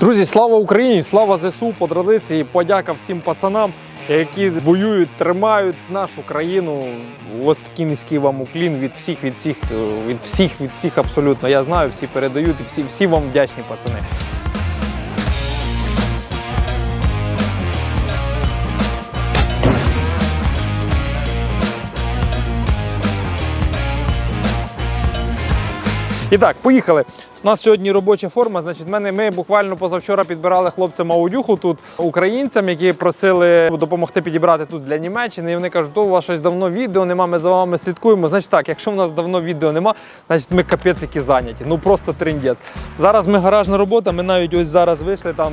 Друзі, слава Україні! Слава ЗСУ по традиції. Подяка всім пацанам, які воюють, тримають нашу країну. Ось такий низький вам уклін від всіх, від всіх, е, від всіх, від всіх абсолютно. Я знаю, всі передають і всі, всі вам вдячні, пацани. І так, поїхали. У нас сьогодні робоча форма. Значить, мене ми буквально позавчора підбирали хлопцям аудюху тут українцям, які просили допомогти підібрати тут для Німеччини. І вони кажуть, то у вас щось давно відео нема, ми за вами слідкуємо. Значить так, якщо в нас давно відео нема, значить ми капець які зайняті. Ну просто триндець. Зараз ми гаражна робота. Ми навіть ось зараз вийшли там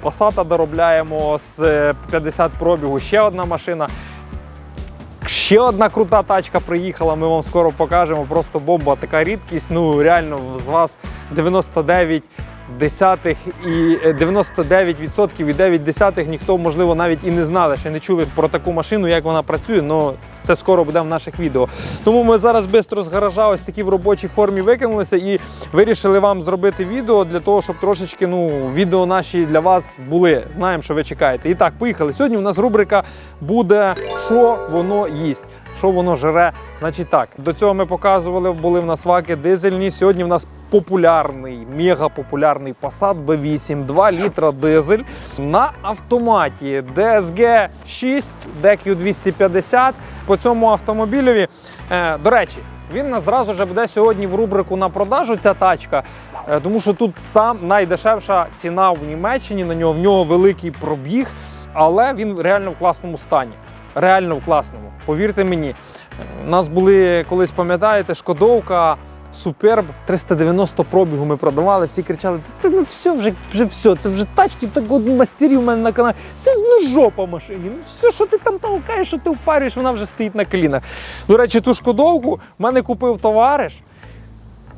пасата доробляємо з е, 50 пробігу. Ще одна машина. Ще одна крута тачка приїхала, ми вам скоро покажемо. Просто бомба, така рідкість. Ну реально з вас 99 десятих і е, 99% і 9 десятих ніхто, можливо, навіть і не знали, ще не чули про таку машину, як вона працює. але це скоро буде в наших відео. Тому ми зараз швидко з гаража ось такі в робочій формі викинулися і вирішили вам зробити відео для того, щоб трошечки ну, відео наші для вас були. Знаємо, що ви чекаєте. І так, поїхали. Сьогодні у нас рубрика буде що воно їсть. Що воно жре? Значить так, до цього ми показували, були в нас ваки дизельні. Сьогодні в нас популярний, мега популярний Passat B8, 2 літра дизель на автоматі DSG 6, DQ 250. По цьому автомобілеві, е, до речі, він зразу же буде сьогодні в рубрику на продажу ця тачка, е, тому що тут сам найдешевша ціна в Німеччині на нього. В нього великий пробіг, але він реально в класному стані. Реально в класному. Повірте мені, Е, у нас були колись, пам'ятаєте, Шкодовка. Суперб 390 пробігу ми продавали, всі кричали: це ну все, вже вже все, це вже тачки так от мастерів у мене на каналі. Це ну жопа машині. Ну все, що ти там толкаєш, що ти впарюєш, вона вже стоїть на колінах. До речі, ту шкодовку в мене купив товариш.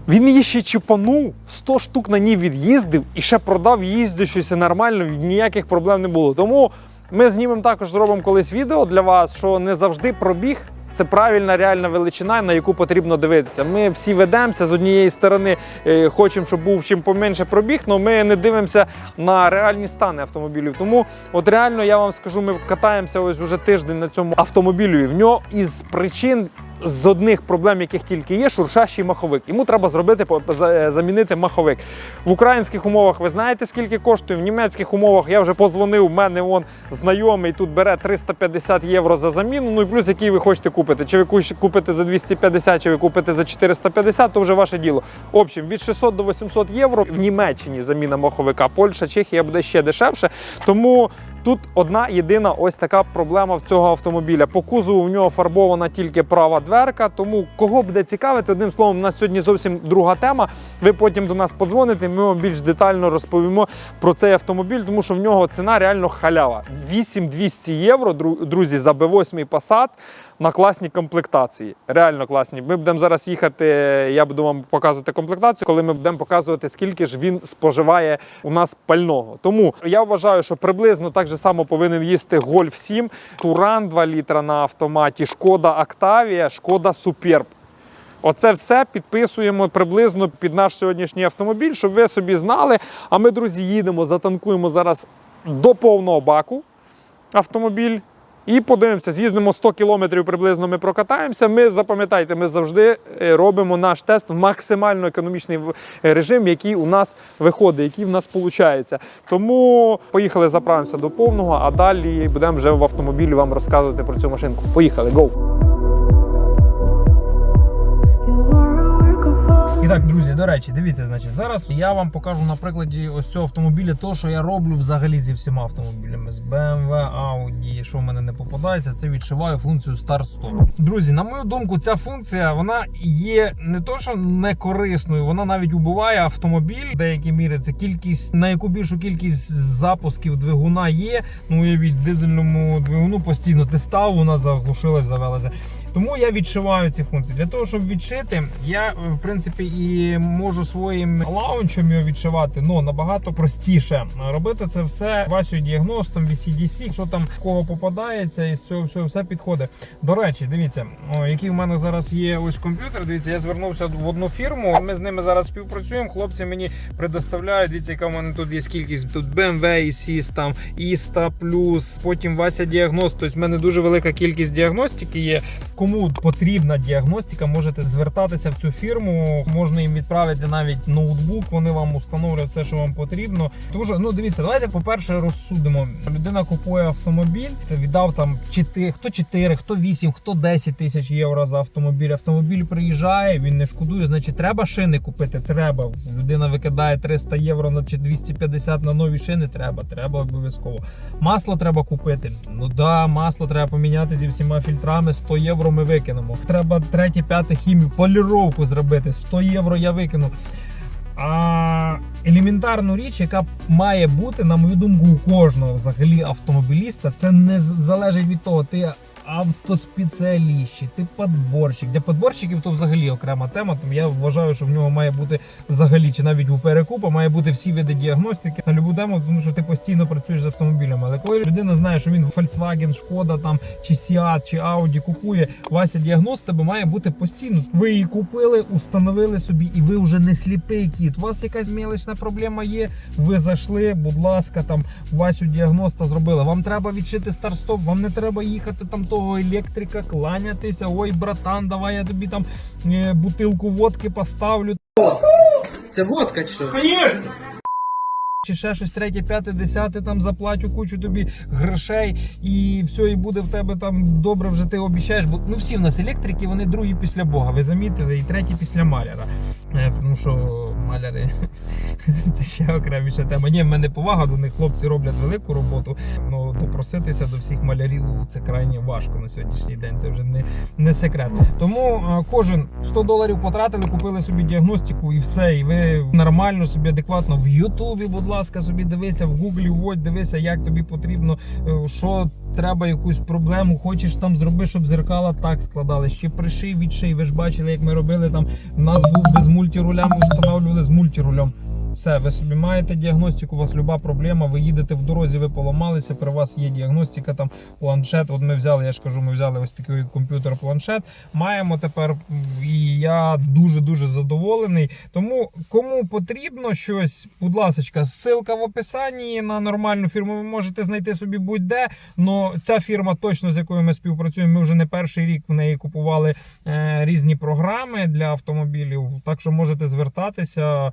Він її ще чіпанув, 100 штук на ній від'їздив і ще продав, їздячися нормально, ніяких проблем не було. Тому ми знімемо також зробимо колись відео для вас, що не завжди пробіг. Це правильна реальна величина, на яку потрібно дивитися. Ми всі ведемося з однієї сторони, е, хочемо, щоб був чим поменше пробіг, але ми не дивимося на реальні стани автомобілів. Тому, от реально, я вам скажу, ми катаємося ось уже тиждень на цьому автомобілю. І в нього із причин з одних проблем, яких тільки є, шуршащий маховик. Йому треба зробити е, замінити маховик. В українських умовах ви знаєте, скільки коштує. В німецьких умовах я вже позвонив. У мене он знайомий тут бере 350 євро за заміну. Ну і плюс який ви хочете купити. Чи ви купите за 250, чи ви купите за 450, то вже ваше діло. В общем, від 600 до 800 євро в Німеччині заміна маховика. Польща, Чехія буде ще дешевше. Тому Тут одна єдина ось така проблема в цього автомобіля. По кузову в нього фарбована тільки права дверка. Тому кого буде цікавити, одним словом, у нас сьогодні зовсім друга тема. Ви потім до нас подзвоните. Ми вам більш детально розповімо про цей автомобіль, тому що в нього ціна реально халява. 8200 євро, друзі, за B8 Passat на класній комплектації. Реально класні. Ми будемо зараз їхати. Я буду вам показувати комплектацію, коли ми будемо показувати, скільки ж він споживає у нас пального. Тому я вважаю, що приблизно так же само повинен їсти Golf 7, Туран 2 літра на автоматі, Шкода Октавія, Шкода Суперб. Оце все підписуємо приблизно під наш сьогоднішній автомобіль, щоб ви собі знали. А ми, друзі, їдемо, затанкуємо зараз до повного баку автомобіль. І подивимося, з'їздимо 100 кілометрів приблизно. Ми прокатаємося. Ми запам'ятайте, ми завжди е, робимо наш тест в максимально економічний е, режим, який у нас виходить, який в нас виходить. Тому поїхали, заправимося до повного, а далі будемо вже в автомобілі вам розказувати про цю машинку. Поїхали, гоу! Так, друзі, до речі, дивіться, значить, зараз я вам покажу на прикладі ось цього автомобіля, то, що я роблю взагалі зі всіма автомобілями з BMW, Audi, що в мене не попадається, це відшиваю функцію старт-стоп. Друзі, на мою думку, ця функція вона є не то, що не корисною, вона навіть убиває автомобіль. В деякій мірі це кількість, на яку більшу кількість запусків двигуна є. Ну, уявіть, дизельному двигуну постійно ти став, вона заглушилась, завелася. Тому я відшиваю ці функції. Для того, щоб відшити, я в принципі і можу своїм лаунчем його відшивати, ну набагато простіше. Робити це все Васю діагностом, VCDC, що там в кого попадається, і з цього всього все підходить. До речі, дивіться, о, який в мене зараз є ось комп'ютер. Дивіться, я звернувся в одну фірму. Ми з ними зараз співпрацюємо. Хлопці мені предоставляють. Дивіться, яка в мене тут є кількість. Тут BMW ISIS, там Іста плюс, потім Вася діагност. Тобто в мене дуже велика кількість діагностики є. Кому потрібна діагностика, можете звертатися в цю фірму. Можна їм відправити навіть ноутбук. Вони вам установлять все, що вам потрібно. Що, ну дивіться, давайте по-перше розсудимо. Людина купує автомобіль, віддав там 4, хто 4, хто 8, хто 10 тисяч євро за автомобіль. Автомобіль приїжджає, він не шкодує. Значить, треба шини купити. Треба. Людина викидає 300 євро на чи 250 на нові шини. Треба, треба обов'язково. Масло треба купити. Ну да, масло треба поміняти зі всіма фільтрами. 100 євро ми викинемо. Треба третє, п'яте хімію, поліровку зробити. 100 євро я викину. А елементарну річ, яка має бути, на мою думку, у кожного взагалі автомобіліста, це не залежить від того, ти автоспеціаліст, чи ти подборщик. Для подборщиків то взагалі окрема тема. Тому я вважаю, що в нього має бути взагалі, чи навіть у перекупа має бути всі види діагностики на любу тему, тому що ти постійно працюєш з автомобілями. Але коли людина знає, що він Volkswagen, Шкода там чи Seat, чи Audi купує, Вася діагност тебе має бути постійно. Ви її купили, установили собі, і ви вже не сліпий кіт. У вас якась мілочна проблема є. Ви зайшли, будь ласка, там Васю діагноста зробили. Вам треба відшити старт-стоп, вам не треба їхати там того електрика, кланятися. Ой, братан, давай я тобі там е, бутилку водки поставлю. Це водка чи що? Чи ще щось третє, п'яте, десяте, там заплатю кучу тобі грошей, і все, і буде в тебе там добре, вже ти обіцяєш. Бо ну всі в нас електрики, вони другі після Бога. Ви замітили, і треті після маляра. Е, тому що маляри це ще окреміша тема. Ні, в мене повага до них. Хлопці роблять велику роботу. Ну допроситися до всіх малярів це крайне важко на сьогоднішній день. Це вже не, не секрет. Тому е, кожен 100 доларів потратили, купили собі діагностику і все. І ви нормально собі адекватно в Ютубі, будь ласка, собі дивися, в Гуглі вводь, дивися, як тобі потрібно, е, що треба якусь проблему, хочеш там зроби, щоб зеркала так складали. Ще приший, відший. Ви ж бачили, як ми робили там. У нас був без мультируля, ми встановлювали з мультирулем. Все, ви собі маєте діагностику, у вас люба проблема, ви їдете в дорозі, ви поламалися, при вас є діагностика, там планшет. От ми взяли, я ж кажу, ми взяли ось такий комп'ютер-планшет. Маємо тепер, і я дуже-дуже задоволений. Тому кому потрібно щось, будь ласка, ссылка в описанні на нормальну фірму. Ви можете знайти собі будь-де. Но ця фірма, точно з якою ми співпрацюємо, ми вже не перший рік в неї купували е, різні програми для автомобілів. Так що можете звертатися.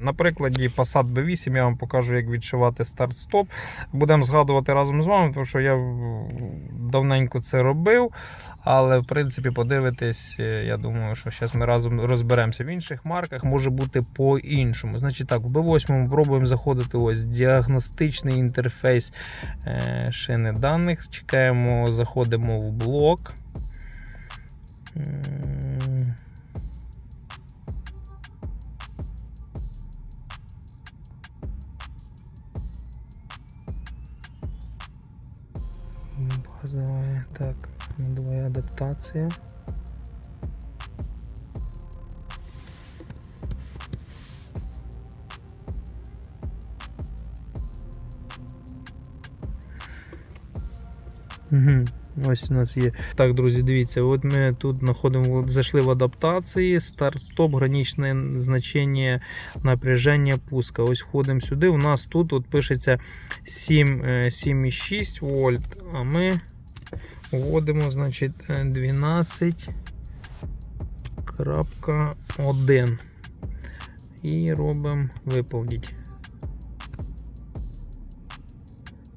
На прикладі Passat B8 я вам покажу, як відшивати старт-стоп. Будемо згадувати разом з вами, тому що я давненько це робив. Але в принципі, подивитись, е, я думаю, що зараз ми разом розберемося. В інших марках може бути по-іншому. Значить так, в B8 пробуємо заходити ось діагностичний інтерфейс е, шини даних. Чекаємо, заходимо в блок. Базовая, так, давай адаптация. Угу. Ось у нас є. Так, друзі, дивіться, от ми тут знаходимо, зайшли в адаптації, старт-стоп, граничне значення напряження пуска. Ось входимо сюди. У нас тут от пишеться 7, е, 7,6 вольт, а ми вводимо, значить, е, 12.1 і робимо виповніть.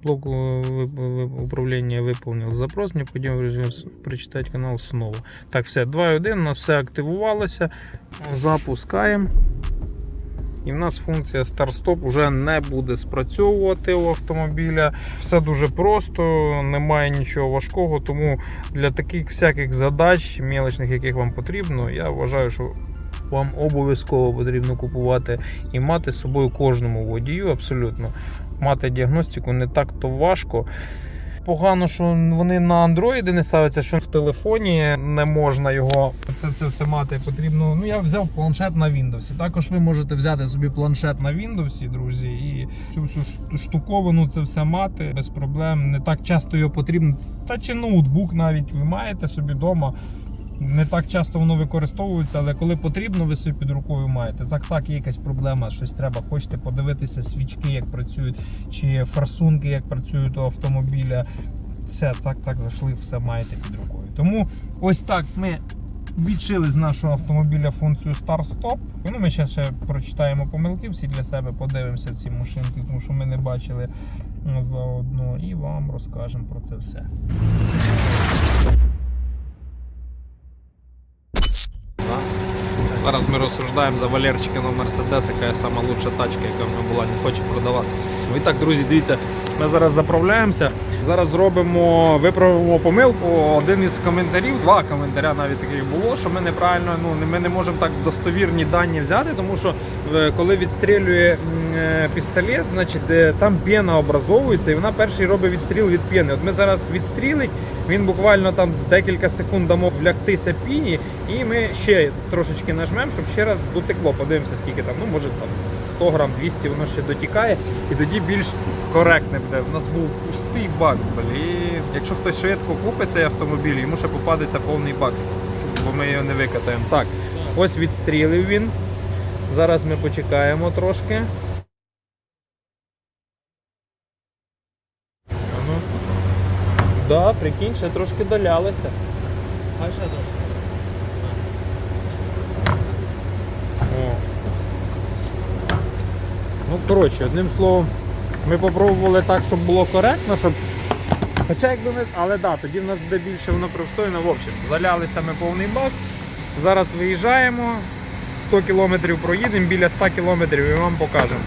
Блок э, вы- вы- управления выполнил запрос, необходимо прочитати канал знову. Так, все, 2.1, у нас все активувалося. Запускаємо. І в нас функція старт-стоп вже не буде спрацьовувати у автомобіля. Все дуже просто, немає нічого важкого. Тому для таких всяких задач, мелочних, яких вам потрібно, я вважаю, що вам обов'язково потрібно купувати і мати з собою кожному водію. Абсолютно мати діагностику не так то важко. Погано, що вони на андроїди не ставляться, що в телефоні не можна його це, це все мати. Потрібно. Ну я взяв планшет на Windows. Також ви можете взяти собі планшет на Windows, друзі, і цю всю штуковину це все мати без проблем. Не так часто його потрібно. Та чи ноутбук навіть ви маєте собі вдома. Не так часто воно використовується, але коли потрібно, ви собі під рукою маєте. Заксак є якась проблема, щось треба. Хочете подивитися свічки, як працюють, чи форсунки, як працюють у автомобіля. Все, так, так зайшли, все маєте під рукою. Тому ось так ми відшили з нашого автомобіля функцію Start-Stop. Ну, ми ще, ще прочитаємо помилки всі для себе, подивимося в ці машинки, тому що ми не бачили заодно, і вам розкажемо про це все. Зараз ми розсуждаємо за Валерчикиного Мерседес, яка сама лучша тачка, яка в мене була, не хоче продавати. Ну і так, друзі, дивіться, ми зараз заправляємося. Зараз зробимо, виправимо помилку. Один із коментарів, два коментаря навіть таких було, що ми неправильно, ну ми не можемо так достовірні дані взяти, тому що е, коли відстрілює е, пістолет, значить е, там пена образовується, і вона перший робить відстріл від пени. От ми зараз відстрілить, він буквально там декілька секунд дамо влягтися піні, і ми ще трошечки нажмемо, щоб ще раз дотекло. Подивимося, скільки там, ну може там 100 грам, 200, воно ще дотікає, і тоді більш коректне буде. У нас був пустий бак, блін. Якщо хтось швидко купить цей автомобіль, йому ще попадеться повний бак, бо ми його не викатаємо. Так, ось відстрілив він. Зараз ми почекаємо трошки. А ну. Да, прикинь, ще трошки долялося. А ще трошки. О. Ну, коротше, одним словом, ми попробували так, щоб було коректно, щоб. Хоча якби ми. Але да, тоді в нас буде більше воно пристойно. В общем, залялися ми повний бак. Зараз виїжджаємо, 100 кілометрів проїдемо, біля 100 кілометрів і вам покажемо.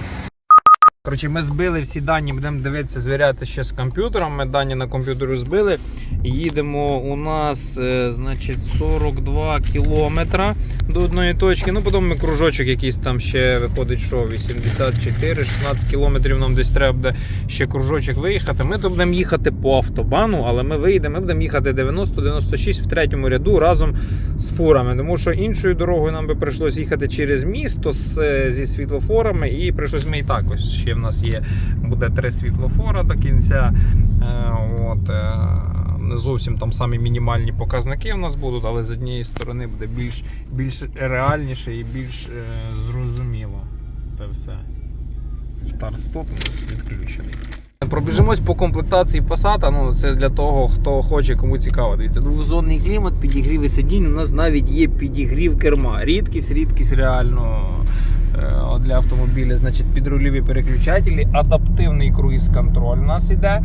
Коротше, ми збили всі дані, будемо дивитися, звіряти ще з комп'ютером. Ми дані на комп'ютері збили. Їдемо у нас, е, значить, 42 кілометра до одної точки. Ну, потім ми кружочок якийсь там ще виходить, що 84, 16 кілометрів нам десь треба буде ще кружочок виїхати. Ми то будемо їхати по автобану, але ми виїдемо, ми будемо їхати 90-96 в третьому ряду разом з фурами. Тому що іншою дорогою нам би прийшлось їхати через місто з, е, зі світлофорами, і прийшлось ми і так ось ще в нас є буде три світлофора до кінця. Е, от, е, не зовсім там самі мінімальні показники в нас будуть, але з однієї сторони буде більш, більш реальніше і більш е, зрозуміло. Це все. Старт-стоп у нас відключений. Пробіжимось по комплектації Passat, ну це для того, хто хоче, кому цікаво. Дивіться, двозонний клімат, підігріви сидінь. У нас навіть є підігрів керма. Рідкість, рідкість реально для автомобіля. Значить, підрульові переключателі, адаптивний круїз-контроль у нас іде.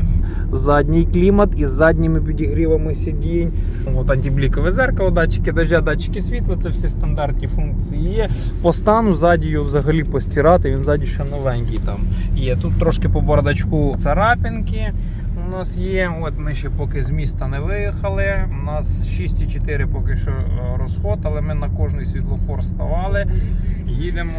Задній клімат із задніми підігрівами сидінь. От антиблікове зеркало, датчики дождя, датчики світла, це всі стандартні функції є. По стану ззаді взагалі постирати, він ще новенький там є. Тут трошки по бардачку царапинки. Нас є, от ми ще поки з міста не виїхали. У нас 6,4 поки що е, розход, але ми на кожний світлофор ставали. Їдемо.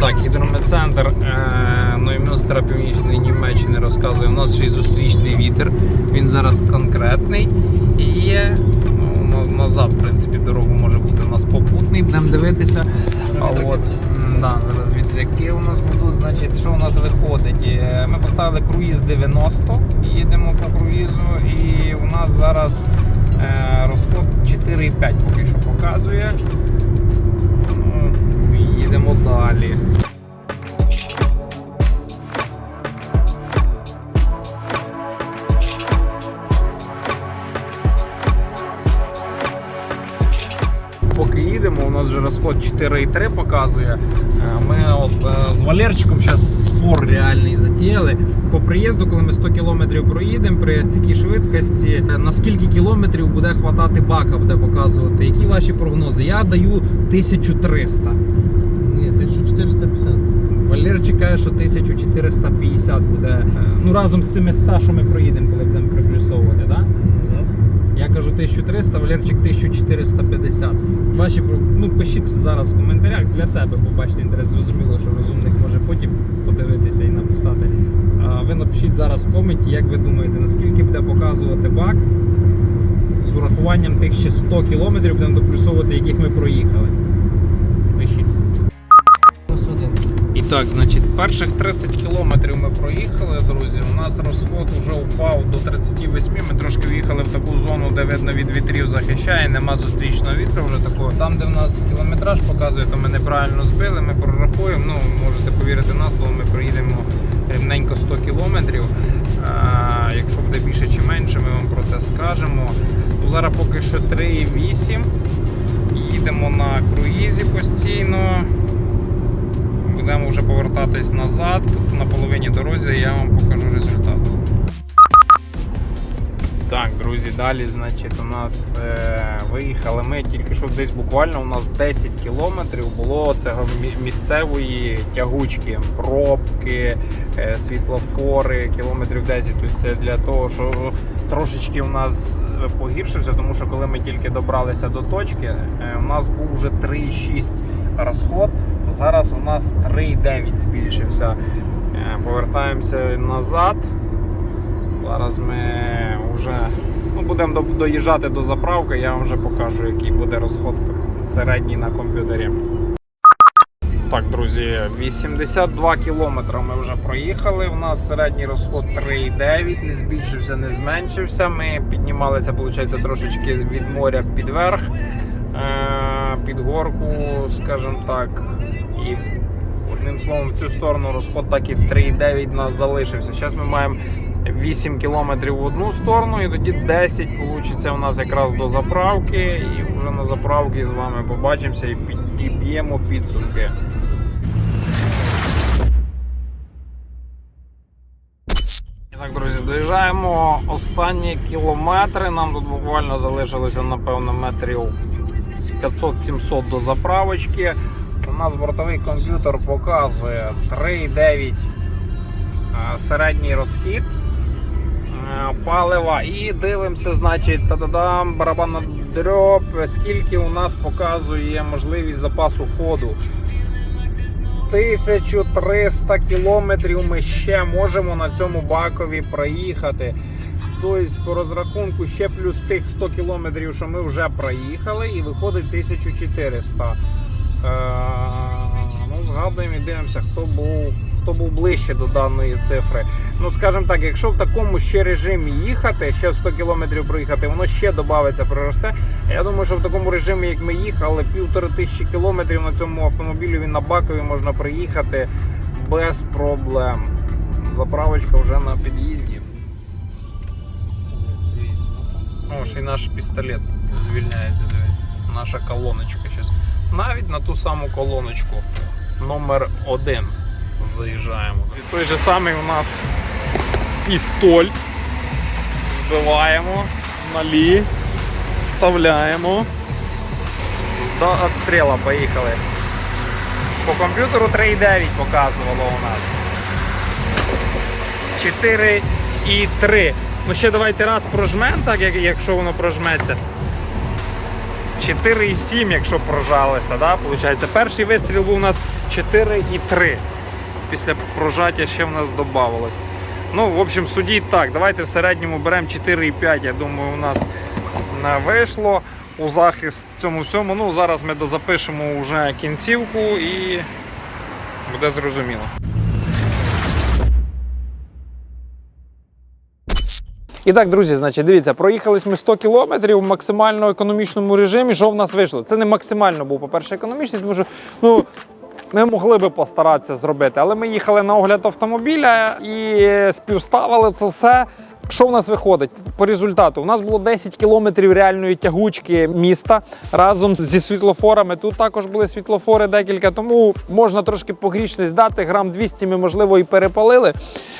Так, гідрометцентр е, Ноймюстера Північної Німеччини розказує. У нас ще й зустрічний вітер. Він зараз конкретний і є. Назад, в принципі, дорогу може бути у нас попутний. Будемо дивитися. А от, да, зараз вітряки у нас будуть. Значить, що у нас виходить? Е, Ми поставили круїз 90, їдемо по круїзу, і у нас зараз е, розход 4,5 поки що показує. Їдемо далі. Нас вже розход 4,3 показує. Е, Ми от е, з Валерчиком зараз спор реальний затіяли. По приїзду, коли ми 100 км проїдемо при такій швидкості, е, на скільки кілометрів буде хватати бака, буде показувати. Які ваші прогнози? Я даю 1300. Ні, 1450. Валерчик каже, що 1450 буде. Ну разом з цими 100, що ми проїдемо, коли будемо приплюсовувати? Я кажу 1300, Валерчик 1450. Ваші ну пишіть зараз в коментарях для себе, побачите інтерес. Зрозуміло, що розумник може потім подивитися і написати. А ви напишіть зараз в коменті, як ви думаєте, наскільки буде показувати бак з урахуванням тих ще 100 кілометрів будемо доплюсовувати, яких ми проїхали. Так, значить, перших 30 кілометрів ми проїхали, друзі. У нас розход вже впав до 38. Ми трошки в'їхали в таку зону, де видно від вітрів захищає, нема зустрічного вітру вже такого. Там, де в нас кілометраж показує, то ми неправильно збили, ми прорахуємо. Ну, можете повірити на слово, ми проїдемо рівненько 100 кілометрів. А, якщо буде більше чи менше, ми вам про це скажемо. Ну, зараз поки що 3,8. Їдемо на круїзі постійно. Будемо вже повертатись назад. На половині дорозі я вам покажу результат. Так, друзі, далі, значить, у нас е, виїхали ми тільки що десь буквально у нас 10 кілометрів було цього місцевої тягучки, пробки, е, світлофори, кілометрів 10. Тобто це для того, що трошечки у нас е, погіршився, тому що коли ми тільки добралися до точки, е, у нас був вже 3,6 розход. Зараз у нас 3,9 збільшився. Е, Повертаємося назад. Зараз ми вже ну, будемо доїжджати до заправки, я вам вже покажу, який буде розход середній на комп'ютері. Так, друзі, 82 кілометри ми вже проїхали. У нас середній розход 3,9, не збільшився, не зменшився. Ми піднімалися, виходить, трошечки від моря під верх, е, під горку, скажімо так. І одним словом, в цю сторону розход так і 3,9 нас залишився. Зараз ми маємо 8 кілометрів в одну сторону, і тоді 10 вийде у нас якраз до заправки. І вже на заправці з вами побачимося і підіб'ємо підсумки. Так, друзі, доїжджаємо останні кілометри. Нам тут буквально залишилося, напевно, метрів з 500-700 до заправочки. Нас бортовий комп'ютер показує 3,9 е, середній розхід е, палива. І дивимося, значить, та-да-дам, барабан дроб, скільки у нас показує можливість запасу ходу. 1300 кілометрів ми ще можемо на цьому бакові проїхати. Тобто, по розрахунку, ще плюс тих 100 кілометрів, що ми вже проїхали, і виходить 1400. Е, ну, згадуємо і дивимося, хто був, хто був ближче до даної цифри. Ну, скажімо так, якщо в такому ще режимі їхати, ще 100 кілометрів проїхати, воно ще додається, приросте. Я думаю, що в такому режимі, як ми їхали, півтори тисячі кілометрів на цьому автомобілі він на бакові можна приїхати без проблем. Заправочка вже на під'їзді. О, ще й наш пістолет звільняється, дивись. Наша колоночка зараз. Навіть на ту саму колоночку номер один заїжджаємо. І той же самий у нас пістоль. Збиваємо на лі, вставляємо. До отстріла поїхали. По комп'ютеру 3,9 показувало у нас. 4 і 3. Ну ще давайте раз прожмемо, так, як, якщо воно прожметься. 4,7, якщо прожалося, да, виходить. Перший вистріл був у нас 4,3. Після прожаття ще в нас додавалось. Ну, в общем, судіть так. Давайте в середньому беремо 4,5. Я думаю, у нас не вийшло у захист цьому всьому. Ну, зараз ми дозапишемо вже кінцівку і буде зрозуміло. І так, друзі, значить, дивіться, проїхались ми 100 кілометрів в максимально економічному режимі. Що в нас вийшло? Це не максимально був, по-перше, економічний, тому що ну, ми могли би постаратися зробити, але ми їхали на огляд автомобіля і співставили це все. Що в нас виходить по результату? У нас було 10 кілометрів реальної тягучки міста разом зі світлофорами. Тут також були світлофори декілька, тому можна трошки погрішність дати. Грам 200 ми, можливо, і перепалили.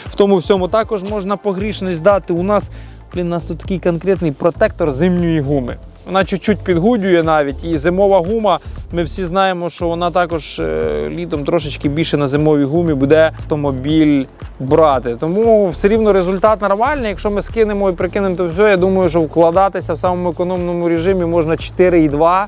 В тому всьому також можна погрішність дати. У нас, блін, у нас тут такий конкретний протектор зимньої гуми. Вона чуть-чуть підгудює навіть. І зимова гума. Ми всі знаємо, що вона також е, літом трошечки більше на зимовій гумі буде автомобіль брати. Тому все рівно результат нормальний. Якщо ми скинемо і прикинемо то все, я думаю, що вкладатися в самому економному режимі можна 4,2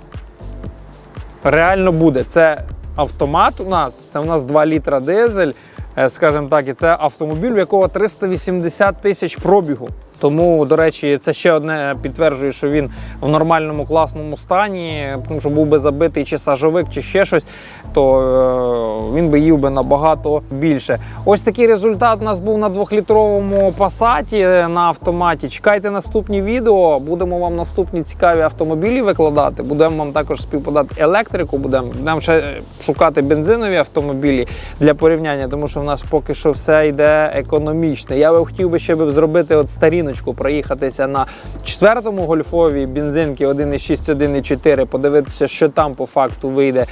реально буде. Це автомат у нас, це у нас 2 літра дизель, е, скажімо так, і це автомобіль, у якого 380 тисяч пробігу. Тому, до речі, це ще одне підтверджує, що він в нормальному класному стані, тому що був би забитий чи сажовик, чи ще щось, то е, він би їв би набагато більше. Ось такий результат у нас був на двохлітровому пасаті на автоматі. Чекайте наступні відео. Будемо вам наступні цікаві автомобілі викладати. Будемо вам також співпадати електрику. Будемо будемо ще шукати бензинові автомобілі для порівняння, тому що в нас поки що все йде економічне. Я би хотів би ще б зробити от старіночку, проїхатися на четвертому гольфові бензинки 1.6, 1.4, подивитися, що там по факту вийде.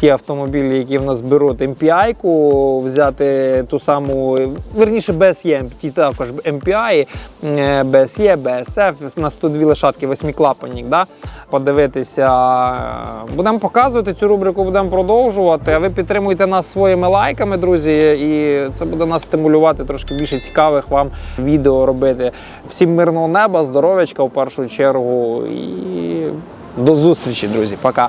Ті автомобілі, які в нас беруть MPI-ку, взяти ту саму, верніше BSE, ті також MPI, е, BSE, BSF, на 102 лошадки, восьмиклапанник, да? подивитися. Будемо показувати цю рубрику, будемо продовжувати. А ви підтримуйте нас своїми лайками, друзі, і це буде нас стимулювати трошки більше цікавих вам відео робити. Всім мирного неба, здоров'ячка в першу чергу. І до зустрічі, друзі. Пока.